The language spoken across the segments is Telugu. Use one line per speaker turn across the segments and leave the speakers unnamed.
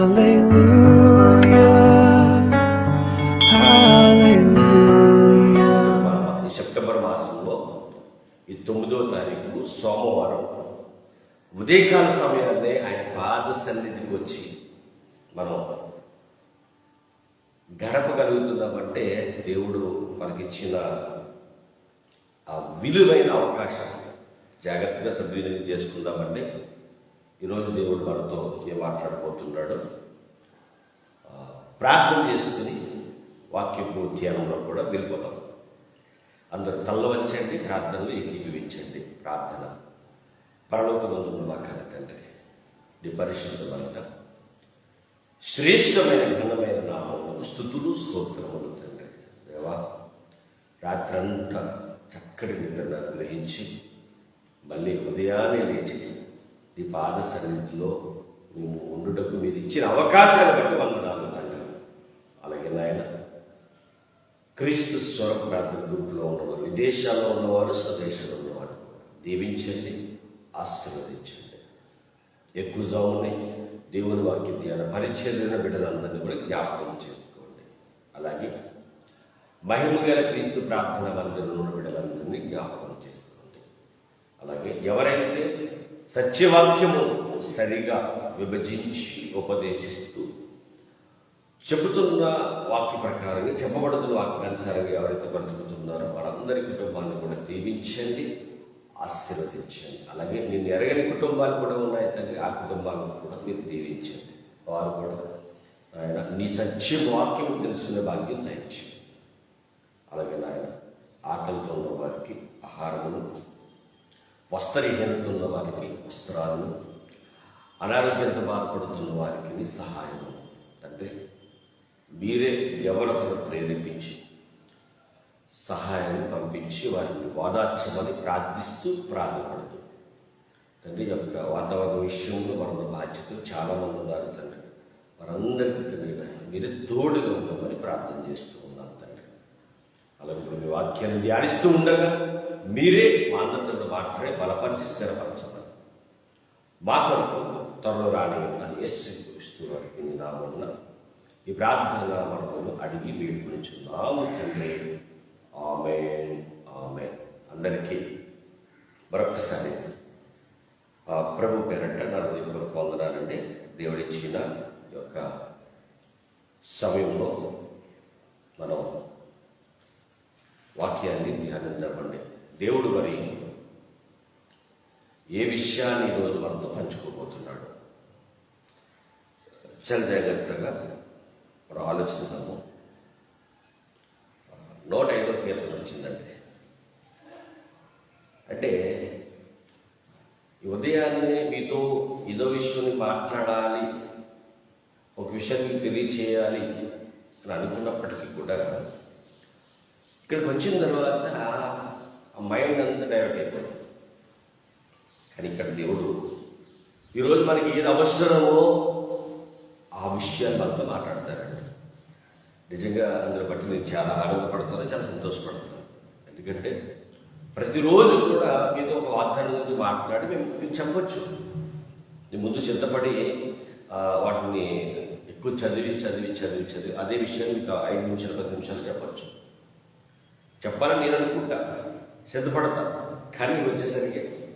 సెప్టెంబర్ మాసంలో ఈ తొమ్మిదో తారీఖు సోమవారం. ఉదయకాల సమయాన్నే ఆయన పాద సన్నిధికి వచ్చి మనం గడపగలుగుతున్నామంటే దేవుడు మనకిచ్చిన ఆ విలువైన అవకాశం. జాగ్రత్తగా సద్వినియోగం చేసుకుందామండి. ఈరోజు దేవుడు మనతో ఏం మాట్లాడబోతున్నాడు ప్రార్థన చేసుకుని వాక్యపు ధ్యానంలో కూడా వెళ్ళిపోతాం. అందరూ తల్ల వంచండి ప్రార్థనలు ఏకీభవించండి ప్రార్థన. పరలోకమందున్న మా కన్న తండ్రి నీ పరిశుద్ధమైన శ్రేష్టమైన ఘనమైన నామములకు స్థుతులు స్తోత్రములు తండ్రి. దేవా రాత్రంతా చక్కటి నిద్ర అనుగ్రహించి మళ్ళీ ఉదయాన్నే లేచి ఈ పాద సన్నిధిలో మేము ఉండుటకు మీరు ఇచ్చిన అవకాశాన్ని బట్టి వందనాలు తండ్రి. అలాగే నాయన క్రీస్తు స్వర ప్రార్థన గ్రూప్లో ఉన్నవారు విదేశాల్లో ఉన్నవారు స్వదేశంలో ఉన్నవారు దీవించండి ఆశీర్వదించండి. ఎక్కువ జాముని దేవుని వాక్యం ధ్యాన పరిచయమైన బిడ్డలందరినీ కూడా జ్ఞాపకం చేసుకోండి. అలాగే మహిమగల క్రీస్తు ప్రార్థన మందిరంలో ఉన్న బిడ్డలందరినీ జ్ఞాపకం చేసుకోండి. అలాగే ఎవరైతే సత్యవాక్యము సరిగా విభజించి ఉపదేశిస్తూ చెబుతున్న వాక్య ప్రకారంగా చెప్పబడుతున్న వాక్యానుసారంగా ఎవరైతే బ్రతుకుతున్నారో వారందరి కుటుంబాన్ని కూడా దీవించండి ఆశీర్వదించండి. అలాగే నేను ఎరగని కుటుంబాలు కూడా ఉన్నాయి తండ్రి ఆ కుటుంబాలను కూడా మీరు దీవించండి. వారు కూడా ఆయన నీ సత్యం వాక్యం తెలుసుకునే భాగ్యం దయచేయండి. అలాగే నాయన ఆకలితో ఉన్న వారికి ఆహారమును వస్త్రహీనత ఉన్న వారికి వస్త్రాలను అనారోగ్యంతో బాధపడుతున్న వారికి సహాయం తండ్రి మీరే ఎవరొకరు ప్రేరేపించి సహాయాన్ని పంపించి వారిని ఓదార్చమని ప్రార్థిస్తూ ప్రార్థపడుతూ తండ్రి యొక్క వాతావరణ విషయంలో మన బాధ్యతలు చాలామంది ఉన్నారు తండ్రి. వారందరికీ తండ్రి మీరు తోడుగా ఉండమని ప్రార్థన చేస్తూ ఉన్నాను తండ్రి. అలాగే ఇప్పుడు మీ వాక్యాన్ని ధ్యానిస్తూ ఉండగా మీరే మా అందరితో మాట్లాడే బలపరిచి స్థిరపరచమని మా కొరకు త్వరలో రాని ఉన్న ఎస్ నామన్న ఈ ప్రార్థన మనము అడిగి వేడుకునిచున్నాము తండ్రి. ఆమె ఆమె అందరికీ మరొకసారి ప్రభు పేరంట నా హృదయపూర్వక వందనాలండి. దేవుడిచ్చిన ఈ యొక్క సమయంలో మనం వాక్యాన్ని ధ్యానిద్దామండి దేవుడు మరి ఏ విషయాన్ని ఈరోజు మనతో పంచుకోబోతున్నాడు? చాలా జాగ్రత్తగా మనం ఆలోచిద్దాము. నూట ఐదో కీర్తన వచ్చిందండి. అంటే ఉదయాన్నే మీతో ఇదో విషయాన్ని మాట్లాడాలి ఒక విషయం మీకు తెలియచేయాలి అని అనుకున్నప్పటికీ కూడా ఇక్కడికి వచ్చిన తర్వాత ఆ మైండ్ అంతా డైవర్ట్ అయిపోయింది. కానీ ఇక్కడ దేవుడు ఈరోజు మనకి ఏది అవసరమో ఆ విషయాలు మనతో మాట్లాడతారండి. నిజంగా అందులో బట్టి నేను చాలా ఆనందపడతాను చాలా సంతోషపడతాను ఎందుకంటే ప్రతిరోజు కూడా మీతో ఒక వాగ్దానం గురించి మాట్లాడి మేము మీకు చెప్పచ్చు. నేను ముందు సిద్ధపడి వాటిని ఎక్కువ చదివి చదివి చదివి చదివి అదే విషయాన్ని మీకు ఐదు నిమిషాలు పది నిమిషాలు చెప్పచ్చు. చెప్పాలని నేను అనుకుంటా. సిద్ధపడతా. కానీ వచ్చేసరికి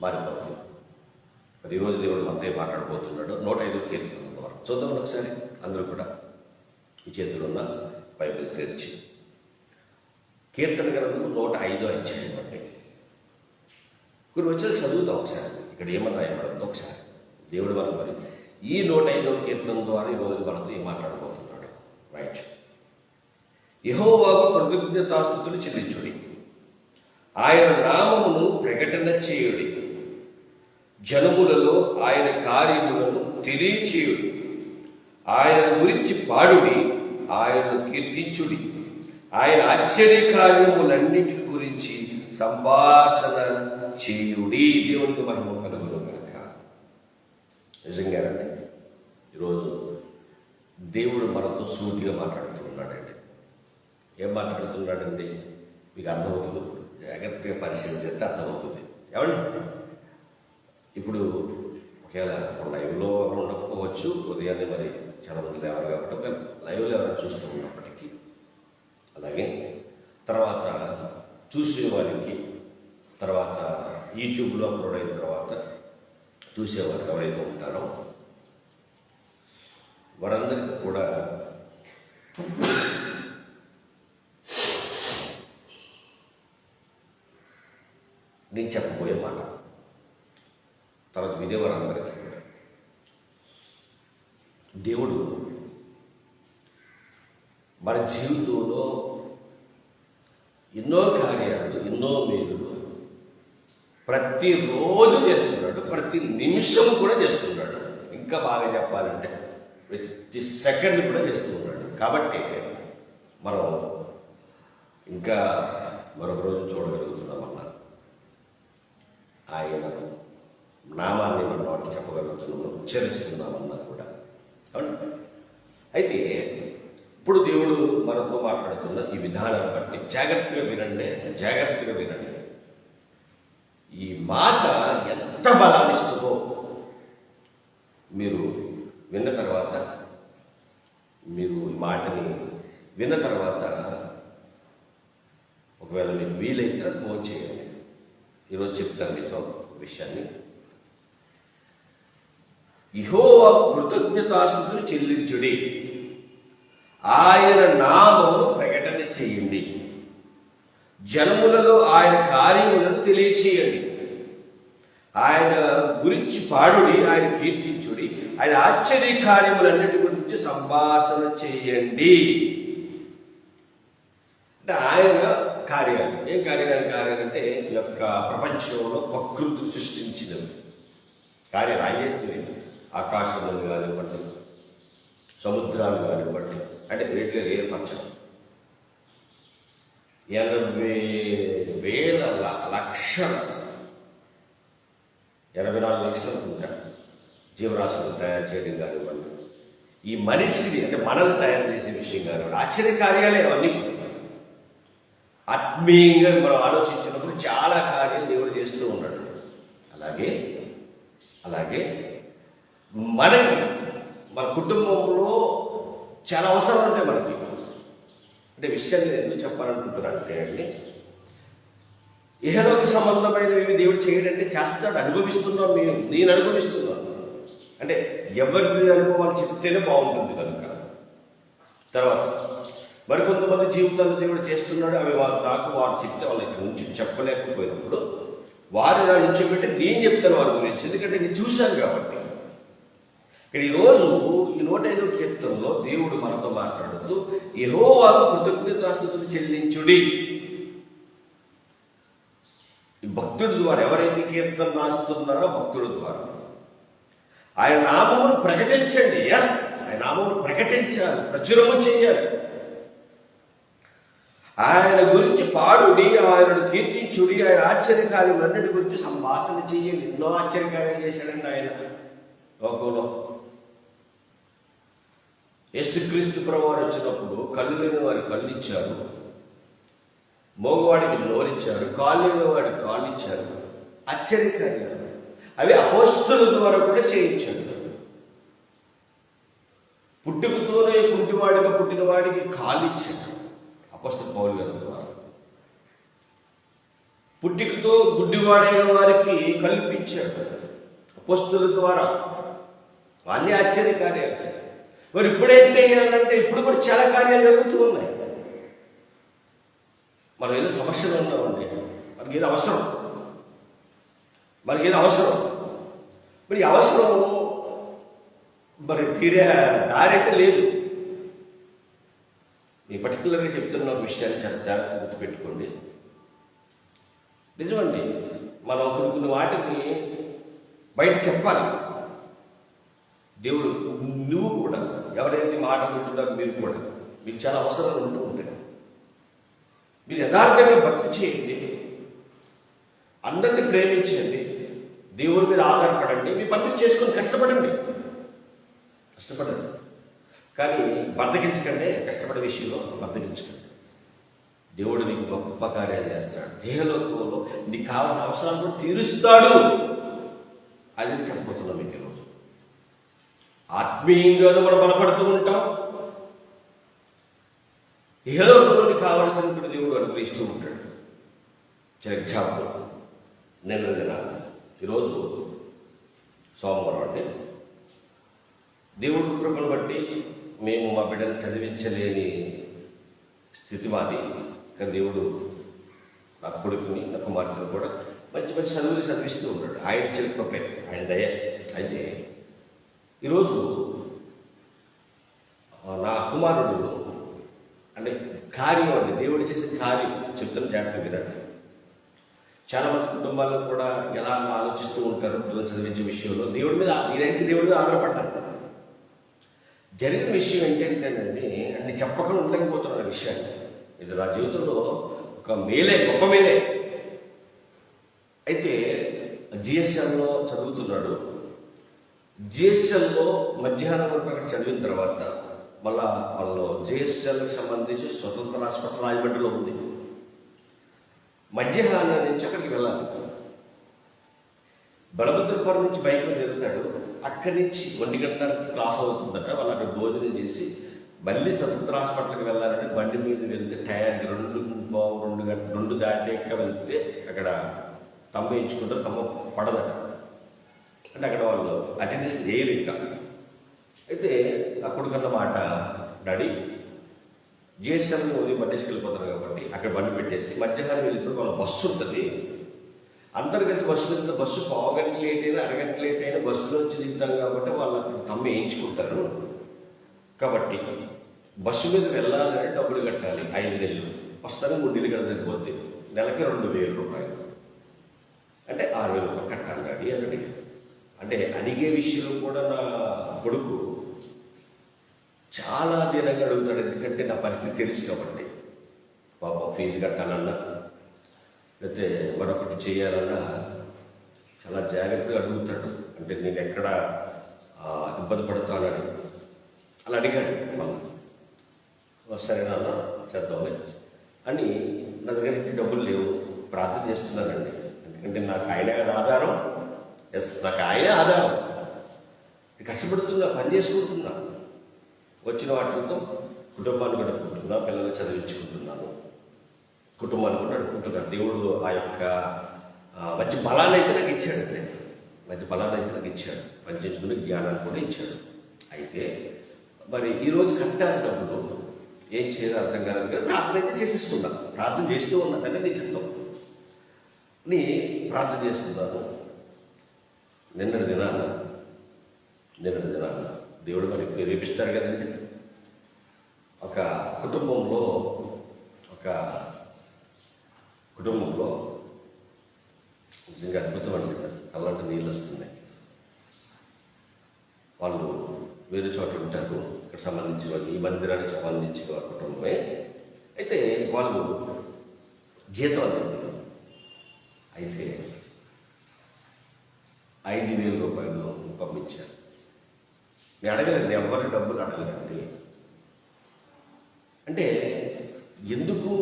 మారిపోతుంది. మరి ఈరోజు దేవుడు మనతో మాట్లాడబోతున్నాడు. నూట ఐదు కీర్తన వరకు చూద్దాం ఒకసారి అందరూ కూడా ఈ చేతిలో ఉన్న బైబిల్ తెరిచి. కీర్తన గ్రంథము నూట ఐదో అధ్యాయం అండి. కొన్ని వచ్చిన చదువుతాం ఒకసారి. ఇక్కడ ఏమన్నా రాయబడద్దు ఒకసారి. దేవుడు మనం మరి ఈ నూట ఐదో కీర్తన ద్వారా ఈరోజు మనతో ఏం మాట్లాడబోతున్నాడు? రైట్. యహోవాకు కృతజ్ఞతాస్థుతులు చెల్లించుడి. ఆయన నామమును ప్రకటన చేయుడి. జనములలో ఆయన కార్యములను తెలియచేయుడి. ఆయన గురించి పాడుడి ఆయనను కీర్తించుడి. ఆయన ఆశ్చర్య కార్యములన్నిటి గురించి సంభాషణ చేయుడి. దేవునికి మహిమ కలుగును కనుక నిజంగానండి ఈరోజు దేవుడు మనతో సూటిగా మాట్లాడుతున్నాడండి ఏం మాట్లాడుతున్నాడండి? మీకు అర్థమవుతుంది? జాగ్రత్తగా పరిశీలన చేస్తే అర్థమవుతుంది. ఏమండి ఇప్పుడు ఒకవేళ లైవ్లో ఉండకపోవచ్చు. ఉదయాన్నే మరి చాలా మంది లేవరు కాబట్టి ఒక లైవ్లో ఎవరైనా చూస్తూ ఉన్నప్పటికీ. అలాగే తర్వాత చూసేవారికి తర్వాత యూట్యూబ్లో అప్లోడ్ అయిన తర్వాత చూసేవారు ఎవరైతే ఉంటారో వారందరికీ కూడా నేను చెప్పబోయే మాట. తర్వాత వినేవారందరికీ కూడా. దేవుడు మన జీవితంలో ఎన్నో కార్యాలు ఎన్నో మేలులు ప్రతిరోజు చేస్తున్నాడు ప్రతి నిమిషం కూడా చేస్తున్నాడు. ఇంకా బాగా చెప్పాలంటే ప్రతి సెకండ్ కూడా చేస్తున్నాడు. కాబట్టి మనం ఇంకా మరొక రోజు చూడగలుగుతున్నామన్నా ఆయన నామాన్ని మన వాటికి చెప్పగలుగుతున్నాం ఉచ్చరిస్తున్నామన్నా కూడా. అవును? అయితే ఇప్పుడు దేవుడు మనతో మాట్లాడుతున్న ఈ విధానాన్ని బట్టి జాగ్రత్తగా వినండి జాగ్రత్తగా వినండి. ఈ మాట ఎంత బలాన్నిస్తుందో మీరు విన్న తర్వాత మీరు ఈ మాటని విన్న తర్వాత ఒకవేళ మీకు వీలైతే ఫోన్ చేయండి. ఈరోజు చెప్తాను మీతో విషయాన్ని. ఇహోవా కృతజ్ఞతాస్థుతులు చెల్లించుడి. ఆయన నామమును ప్రకటన చేయండి. జనములలో ఆయన కార్యములను తెలియచేయండి. ఆయన గురించి పాడుడి ఆయన కీర్తించుడి. ఆయన ఆశ్చర్య కార్యములన్నిటి గురించి సంభాషణ చేయండి. అంటే ఆయన కార్యాలు. ఏం కార్యాలు? కార్యాలు అంటే ఈ యొక్క ప్రపంచంలో ప్రకృతి సృష్టించినవి. కార్యాలు ఆయన ఆకాశములు కానివ్వండి సముద్రాలు కానివ్వండి అంటే వీటిలో ఏర్పరచడం. ఎనభై వేల లక్షల. ఎనభై నాలుగు లక్షలు అనుకుంటా. జీవరాశులు తయారు చేయడం కానివ్వండి. ఈ మనిషిని అంటే మనల్ని తయారు చేసే విషయం కానివ్వండి. ఆశ్చర్య కార్యాలే అవన్నీ. ఆత్మీయంగా మనం ఆలోచించినప్పుడు చాలా కార్యాలు దేవుడు చేస్తూ ఉన్నాడు. అలాగే అలాగే మనకి మన కుటుంబంలో చాలా అవసరం ఉంటాయి మనకి. అంటే విషయాన్ని నేను ఎందుకు చెప్పాలనుకుంటున్నానంటే అండి ఇహలోకి సంబంధమైనవి దేవుడు చేయడంటే చేస్తాడు అనుభవిస్తున్నాం మేము నేను అనుభవిస్తున్నాను. అంటే ఎవరి అనుభవాలు చెప్తేనే బాగుంటుంది కనుక. తర్వాత మరికొంతమంది జీవితంలో దేవుడు చేస్తున్నాడు అవి వారు నాకు వారు చెప్తే వాళ్ళకి ఉంచి చెప్పలేకపోయినప్పుడు వారు నా నుంచి పెట్టి నేను చెప్తాను వారి గురించి. ఎందుకంటే నేను చూశాను కాబట్టి. ఇక్కడ ఈరోజు ఈ నూట ఐదో కీర్తనలో దేవుడు మనతో మాట్లాడుతూ యెహోవాకు కృతజ్ఞతాస్తుతులు చెల్లించుడి. ఈ భక్తుడి ద్వారా ఎవరైతే కీర్తన రాస్తున్నారో భక్తుడి ద్వారా. ఆయన నామమును ప్రకటించండి. ఎస్ ఆయన నామమును ప్రకటించాలి ప్రచురము చేయాలి. ఆయన గురించి పాడుడి ఆయనను కీర్తించుడి ఆయన ఆశ్చర్యకార్యములన్నిటి గురించి సంభాషణ చేయాలి ఎన్నో ఆశ్చర్యకార్యం చేశాడండి ఆయన. లోకంలో యేసుక్రీస్తు ప్రభువారు వచ్చినప్పుడు కళ్ళు లేని వారి కళ్ళు ఇచ్చారు మోగవాడికి నోరిచ్చారు కాళ్ళు లేని వాడికి కాళ్ళు ఇచ్చారు ఆశ్చర్యకార్యాలు. అవి అపోస్తుల ద్వారా కూడా చేయించాడు. పుట్టుకతోనే పుట్టివాడిగా పుట్టిన వాడికి కాళ్ళు ఇచ్చాడు అపస్త పౌలు గారి ద్వారా పుట్టికతో గుడ్డివాడైన వారికి కల్పించాడు. అపస్తుల ద్వారా. అన్ని ఆశ్చర్య కార్యాలు. మరి ఇప్పుడేంటి అంటే ఇప్పుడు కూడా చాలా కార్యాలు జరుగుతూ ఉన్నాయి. మనం ఏదో సమస్యలు ఉన్నామండి మనకి ఏదో అవసరం. మనకి ఏదో అవసరం. మరి అవసరం మరి తీరే దారి అయితే లేదు. ఈ పర్టికులర్గా చెప్తున్న ఒక విషయాన్ని చాలా జాగ్రత్త గుర్తుపెట్టుకోండి. నిజమండి మనం కొన్ని కొన్ని వాటిని బయట చెప్పాలి. దేవుడు నువ్వు కూడా ఎవరైతే మాట వింటున్నారో మీరు కూడా మీకు చాలా అవసరాలు ఉంటూ ఉంటాయి. మీరు యథార్థంగా భక్తి చేయండి. అందరిని ప్రేమించండి. దేవుడి మీద ఆధారపడండి. మీ పనులు చేసుకొని కష్టపడండి. కష్టపడండి. కానీ బద్దగించకండి కష్టపడే విషయంలో బద్దగించకండి దేవుడు నీకు గొప్ప కార్యాలు చేస్తాడు. దేహలోకంలో నీకు కావాల్సిన అవసరాలు కూడా తీరుస్తాడు. అది చెప్పబోతున్నాం మీకు ఈరోజు. ఆత్మీయంగానూ మనం బలపడుతూ ఉంటాం. ఇహలోకంలోని కూడా దేవుడు అనుగ్రహిస్తూ ఉంటాడు. చిన్న ఎగ్జాంపుల్ నిన్న దిన ఈరోజు సోమవారం అంటే దేవుడు కృపను బట్టి మేము మా బిడ్డను చదివించలేని స్థితి మాది కానీ దేవుడు నా కొడుకుని నా కుమార్తెను కూడా మంచి మంచి చదువులు చదివిస్తూ ఉంటాడు ఆయన ఇచ్చిన కృపే ఆయన దయ. అయితే ఈరోజు నా కుమారుడు అంటే కార్యం అండి. దేవుడు చేసే కార్యం చెప్తున్న జాగ్రత్త వినండి. చాలా మంది కుటుంబాలకు కూడా ఎలా ఆలోచిస్తూ ఉంటారు పిల్లలు చదివించే విషయంలో. దేవుడి మీద నేనైతే దేవుడి మీద ఆధారపడ్డాను జరిగిన విషయం ఏంటంటేనండి అది చెప్పకుండా ఉండలేకపోతున్నాను విషయాన్ని ఇది నా జీవితంలో ఒక మేలే గొప్ప మేలే. అయితే జిఎస్ఎల్లో చదువుతున్నాడు. జిఎస్ఎల్లో మధ్యాహ్నం వరకు అక్కడ చదివిన తర్వాత మళ్ళా వాళ్ళు జిఎస్ఎల్కి సంబంధించి స్వతంత్ర హాస్పిటల్ రాజమండ్రిలో ఉంది. మధ్యాహ్నం నుంచి అక్కడికి వెళ్ళాలి. బలభద్రపురం నుంచి బైక్ మీద వెళ్తాడు అక్కడి నుంచి ఒంటి గంట క్లాస్ అవుతుందట. వాళ్ళు అక్కడ భోజనం చేసి మళ్ళీ స్వతంత్ర హాస్పిటల్కి వెళ్ళాలంటే బండి మీద వెళ్తే టైర్కి రెండు పావు రెండు గంట రెండు దాటాక వెళ్తే అక్కడ తమ్మ ఇచ్చుకుంటారు తమ్మ పడదట. అంటే అక్కడ వాళ్ళు అటెండెన్స్ చేయరు ఇంకా. అయితే అప్పుడు కన్న మాట డాడీ జిఎస్ఎంని ఉదయం పట్టేసుకెళ్ళిపోతారు వెళ్ళిపోతారు కాబట్టి అక్కడ బండి పెట్టేసి మధ్యాహ్నం వెళ్ళి వాళ్ళ బస్సు ఉంటుంది. అందరు కలిసి బస్సు మీద బస్సు పావుగంట లేట్ అయినా అరగంట లేట్ అయినా బస్సులో వచ్చి దిగుతాం కాబట్టి వాళ్ళు అక్కడ తమ్మ వేయించుకుంటారు. కాబట్టి బస్సు మీద వెళ్ళాలంటే డబ్బులు కట్టాలి ఐదు నెలలు. వస్తాను మూడు నెలలు కదా సరిపోద్ది. నెలకి రెండు వేల రూపాయలు. అంటే ఆరు వేల రూపాయలు కట్టాలి కానీ అని అడిగి అంటే అడిగే విషయంలో కూడా నా కొడుకు చాలా దీనంగా అడుగుతాడు. ఎందుకంటే నా పరిస్థితి తెలుసు కాబట్టి. పాప ఫీజు కట్టాలన్నా లేకపోతే మరొకటి చేయాలన్నా చాలా జాగ్రత్తగా అడుగుతాడు. అంటే నేను ఎక్కడ ఇబ్బంది పడతానని. అలా అడిగాడు మళ్ళీ. సరే నాన్న చేద్దాంలే అని నా దగ్గర అయితే డబ్బులు లేవు. ప్రార్థన చేస్తున్నానండి. ఎందుకంటే నాకు ఆయన ఆధారం. ఎస్ నాకు ఆయనే ఆధారం. కష్టపడుతున్నా పని చేసుకుంటున్నా. వచ్చిన వాటితో కుటుంబాన్ని గడుపుకుంటున్నా పిల్లల్ని చదివించుకుంటున్నాను. కుటుంబాన్ని కూడా నడుపుకుంటున్నాను దేవుడు ఆ యొక్క మంచి బలాన్ని అయితే నాకు ఇచ్చాడు అంటే మంచి బలాన్ని అయితే నాకు ఇచ్చాడు. పని చేసుకునే జ్ఞానాన్ని కూడా ఇచ్చాడు. అయితే మరి ఈరోజు కట్టాలి ఏం చేయాలి అర్థం కాదని కానీ ప్రార్థన అయితే చేసేసుకున్నా. ప్రార్థన చేస్తూ ఉన్నా కానీ నీ చెప్తాం. నీ ప్రార్థన చేస్తున్నాను. నిన్నటి దినాన నిన్నటి దినాన దేవుడు మనకి రేపిస్తారు కదండి. ఒక కుటుంబంలో ఒక కుటుంబంలో నిజంగా అద్భుతం అండి అలాంటి నీళ్ళు వస్తున్నాయి. వాళ్ళు వేరే చోట ఉంటారు. ఇక్కడ సంబంధించిన వాళ్ళు ఈ మందిరానికి సంబంధించిన వాళ్ళ కుటుంబమే. అయితే వాళ్ళు జీతం అనుకుంటున్నారు అయితే ఐదు వేల రూపాయలు పంపించారు. నేను అడగలేదు ఎవరి డబ్బులు అడగలేదండి అంటే ఎందుకు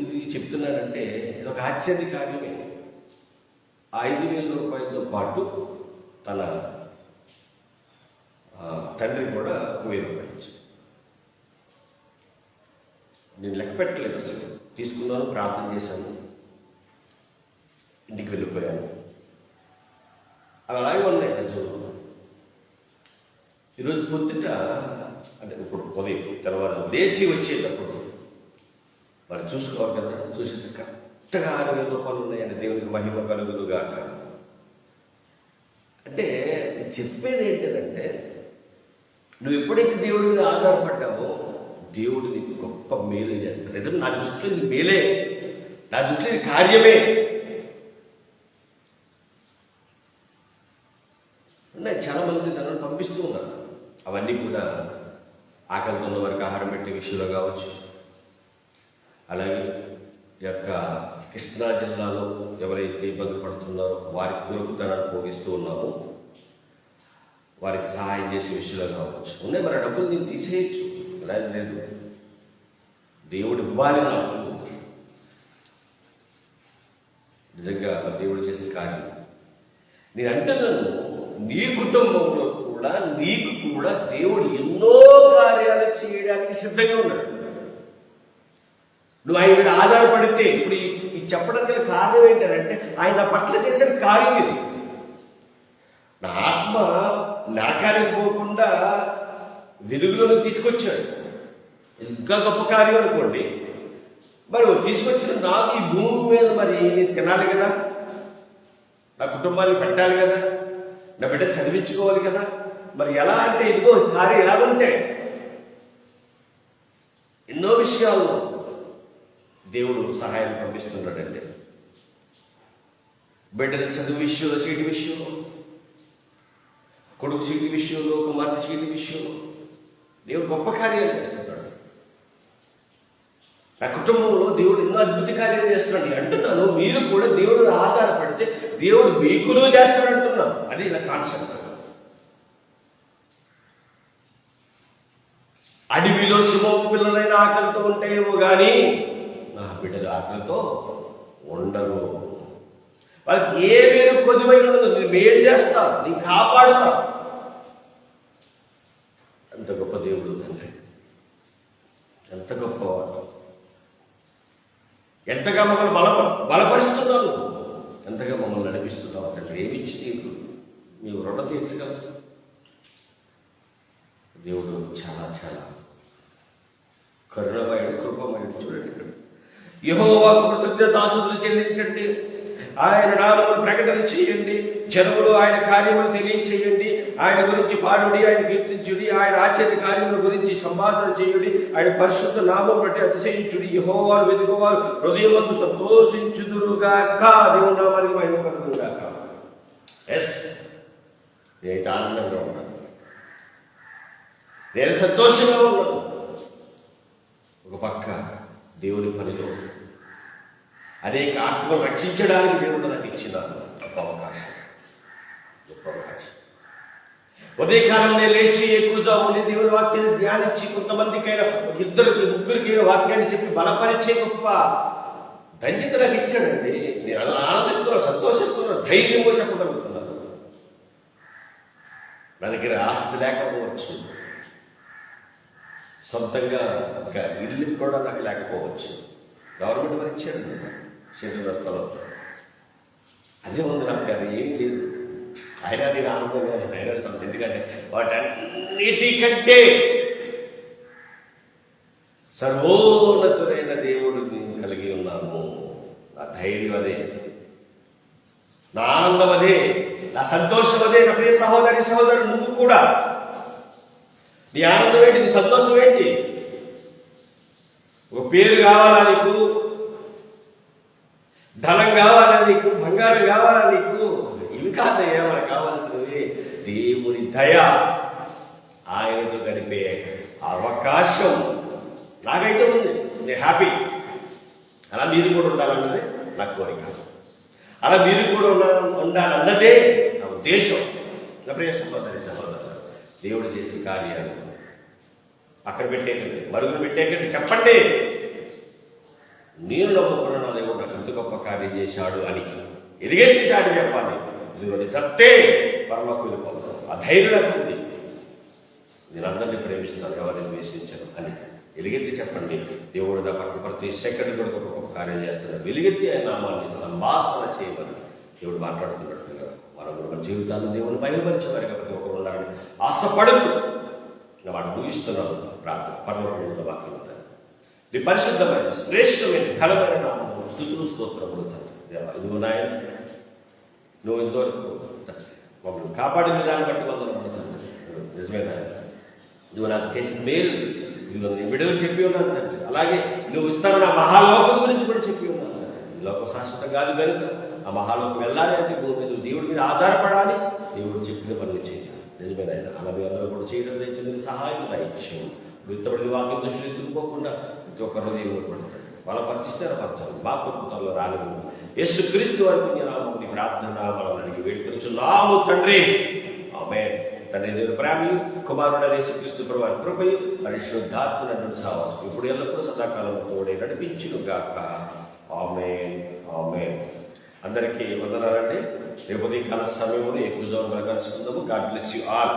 ఇది చెప్తున్నానంటే ఇది ఒక ఆశ్చర్య కార్యమే ఐదు వేల రూపాయలతో పాటు తన తండ్రి కూడా వెయ్యి రూపాయలు నేను లెక్క పెట్టలేదు అసలు. తీసుకున్నాను ప్రార్థన చేశాను ఇంటికి వెళ్ళిపోయాను. అవి అలాగే ఉన్నాయి నిజంలో ఈరోజు పొద్దుట అంటే ఇప్పుడు ఉదయం తెల్లవారు లేచి వచ్చేటప్పుడు మరి చూసుకోవాలి కదా చూసి కరెక్ట్గా ఆరు వేల రూపాయలు ఉన్నాయండి దేవునికి మహిమ కలుగులుగాక అంటే చెప్పేది ఏంటంటే నువ్వు ఎప్పుడైతే దేవుడి మీద ఆధారపడ్డావో దేవుడు నీకు గొప్ప మేలు చేస్తాడు. నిజం నా దృష్టిలో ఇది మేలే. నా దృష్టిలో ఇది కార్యమే. ఉన్నాయి చాలా మంది తనను పంపిస్తూ ఉన్నారు. అవన్నీ కూడా ఆకలితో ఉన్న వారికి ఆహారం పెట్టే విషయంలో కావచ్చు అలాగే ఈ యొక్క కృష్ణా జిల్లాలో ఎవరైతే ఇబ్బంది పడుతున్నారో వారి కొరకు పోగిస్తూ ఉన్నామో. వారికి సహాయం చేసే విషయంలో కావచ్చు. ఉన్నాయి మరి డబ్బులు నేను తీసేయచ్చు. లేదు లేదు. దేవుడు ఇవ్వాలి నాకు నిజంగా దేవుడు చేసిన కార్యం. నేను అంటున్నాను నీ కుటుంబంలో కూడా నీకు కూడా దేవుడు ఎన్నో కార్యాలు చేయడానికి సిద్ధంగా ఉన్నాడు. నువ్వు ఆయన మీద ఆధారపడితే ఇప్పుడు ఈ- చెప్పడం గల కారణం ఏంటంటే ఆయన పట్ల చేసిన కార్యం ఇది. నా ఆత్మ నరకానికి పోకుండా వెలుగులోకి తీసుకొచ్చాడు. ఇంకా గొప్ప కార్యం అనుకోండి. మరి తీసుకొచ్చిన నాకు ఈ భూమి మీద మరి నేను తినాలి కదా? నా కుటుంబాన్ని పెట్టాలి కదా? నా బిడ్డ చదివించుకోవాలి కదా? మరి ఎలా అంటే ఇదిగో కార్యం ఎలా ఉంటే ఎన్నో విషయాల్లో దేవుడు సహాయం పంపిస్తున్నాడండి బిడ్డల చదువు విషయంలో చీటి విషయంలో కొడుకు చీటి విషయంలో కుమార్తె చీటి విషయంలో దేవుడు గొప్ప కార్యాలు చేస్తున్నాడు నా కుటుంబంలో దేవుడు ఎన్నో అద్భుత కార్యాలు చేస్తున్నాడు. అంటున్నాను మీరు కూడా దేవుడు ఆధారపడితే దేవుడు మీకును చేస్తాడు అంటున్నాను అది నా కాన్సెప్ట్. అడవిలో శుభ పిల్లలైన ఆకలితో ఉంటాయేమో కానీ బిడ్డలు ఆకలితో ఉండరు. వాళ్ళకి ఏ మేలు కొద్దివై ఉండదు. నేను మేలు చేస్తావు నీ కాపాడుతా. ఎంత గొప్ప దేవుడు తండ్రి. ఎంత గొప్పవాడు ఎంతగా మమ్మల్ని బల బలపరుస్తున్నావు ఎంతగా మమ్మల్ని నడిపిస్తున్నావు తండ్రి. ఏమిచ్చి నీకు? నీవు రుణ తీర్చగలవు. దేవుడు చాలా చాలా కరుణమైన కృపమైన చూడండి ఇక్కడ. యహోవాకు కృతజ్ఞతాస్తుతులు చెల్లించండి. ఆయన నామమును ప్రకటన చేయండి జనములు ఆయన కార్యములు తెలియచేయండి. ఆయన గురించి పాడుడి ఆయన కీర్తించుడి ఆయన ఆశ్చర్య కార్యముల గురించి సంభాషణ చేయుడి ఆయన పరిశుద్ధ నామం బట్టి అతిశయించుడి. యహోవాలు వెతుకోవారు హృదయమందు సంతోషించుదురుగాక. దేవుడు నామానికి మహిమ కలుగుగాక ఎస్ నేనైతే ఆనందంగా ఉన్నాను. నేను సంతోషంగా ఉన్నాను. ఒక పక్క దేవుని పనిలో అనేక ఆత్మలు రక్షించడానికి దేవుడు నాకు ఇచ్చిన గొప్ప అవకాశం. గొప్ప అవకాశం. ఉదయకాలం నేను లేచి ఎక్కువజాముని దేవుని వాక్యాన్ని ధ్యానించి కొంతమందికైనా ఇద్దరికి ముగ్గురికైనా వాక్యాన్ని చెప్పి బలపరిచే గొప్ప ధన్యత నాకు ఇచ్చాడండి. నేను అలా ఆనందిస్తున్నా సంతోషిస్తున్నా ధైర్యంగా చెప్పగలుగుతున్నాను నా దగ్గర ఆస్తి లేకపోవచ్చు. సొంతంగా ఒక ఇల్లు కూడా నాకు లేకపోవచ్చు. గవర్నమెంట్ మరి ఇచ్చాడు శేషు రస్తాలో అదే ఉంది నాకు అది ఏం లేదు. అయినా నేను ఆనందంగా ఉన్నాను. అయినా ఎందుకంటే వాటన్నిటికంటే సర్వోన్నతుడైన దేవుడు నేను కలిగి ఉన్నాము నా ధైర్యం అదే. నా ఆనందం అదే. నా సంతోషం అదే. నా ప్రియ సహోదరి సహోదరు నువ్వు కూడా. నీ ఆనందం ఏంటి? నీ సంతోషం ఏంటి? ఒక పేరు కావాలా నీకు? ధనం కావాలా నీకు? బంగారం కావాలా నీకు? ఇంకా కాదయ్యా మనకు కావాల్సినవి దేవుని దయ ఆయనతో గడిపే అవకాశం నాకైతే ఉంది. నేను హ్యాపీ అలా మీరు కూడా ఉండాలన్నదే నా కోరిక. అలా మీరు కూడా ఉండ- ఉండాలన్నదే నా ఉద్దేశం. నా ప్రియ సహోదరి సహోదరు దేవుడు చేసిన కార్యాలు అక్కడ పెట్టేకండి. మరుగులు పెట్టేకండి. చెప్పండి. నేను నమ్ముకున్న ఎంత గొప్ప కార్యం చేశాడు అని. ఎదిగెత్తి చాటి చెప్పాలి ఇదిగోండి చెప్తే పరలోకి వెళ్ళిపోతాను ఆ ధైర్యం ఉంది. నేను అందరినీ ప్రేమిస్తున్నాను ఎవరిని ద్వేషించను అని. వెలిగెత్తి చెప్పండి. దేవుడు నా పట్ల ప్రతి సెకండ్ కూడా ఒక గొప్ప కార్యం చేస్తున్నాడు వెలిగెత్తి ఆయన నామాన్ని సంభాషణ చేయమని దేవుడు మాట్లాడుతున్నాడు. కదా మన జీవితాన్ని దేవుడు బయలుపరిచేవారు కాబట్టి ఒకరు ఉండాలని ఆశపడుతూ ఇంకా వాడు ముగిస్తున్నాను. ప్రార్థన. పరలోకంలో వాక్యం ఉంటాను నీ పరిశుద్ధమైన శ్రేష్టమైన ఘనమైన నామం. స్థుతులు స్తోత్రములు తండ్రి దేవా ఇదిగో నాయన నువ్వు ఇంతవరకు మమ్మల్ని కాపాడిన దాన్ని బట్టి వందలు పడుతుంది నిజమే నాయన నువ్వు నాకు చేసిన మేలు ఇదిగో నేను విడుదల చెప్పి ఉన్నాను తండ్రి అలాగే నువ్వు ఇస్తాను నా మహాలోకం గురించి కూడా చెప్పి ఉన్నాను తండ్రి. ఈ లోకం శాశ్వతం కాదు కనుక ఆ మహాలోకం వెళ్ళాలి అంటే భూమి మీద దేవుడి మీద ఆధారపడాలి దేవుడు చెప్పిన పనులు చేయాలి నిజమే నాయన అలాగే అందరూ కూడా చేయడం దయచేసి సహాయం దయచేయం విత్తబడిన వాక్యం దృష్టిని తిప్పుకోకుండా ప్రతి ఒక్కరు దేవుడు పడతాడు వాళ్ళ బలపరచాలి మా ప్రభుత్వంలో రాలేదు. యేసు క్రీస్తు వారి నీ నామం నీ ప్రార్థన మనం అడిగి వేడుకొచ్చున్నాము తండ్రి! ఆమె తండ్రి దేవుని ప్రేమయు యేసు యేసుక్రీస్తు ప్రభు కృపయు పరిశుద్ధాత్మ నన్ను సావాసం. ఇప్పుడు ఎల్లప్పుడూ సదాకాలం తోడే నడిపించును గాక ఆమె ఆమె అందరికీ వందనాలండి. రేపు ఉదయం కాల సమయంలో ఎక్కువ జోరు కలుసుకుందాము గాడ్ బ్లెస్ యూ ఆల్.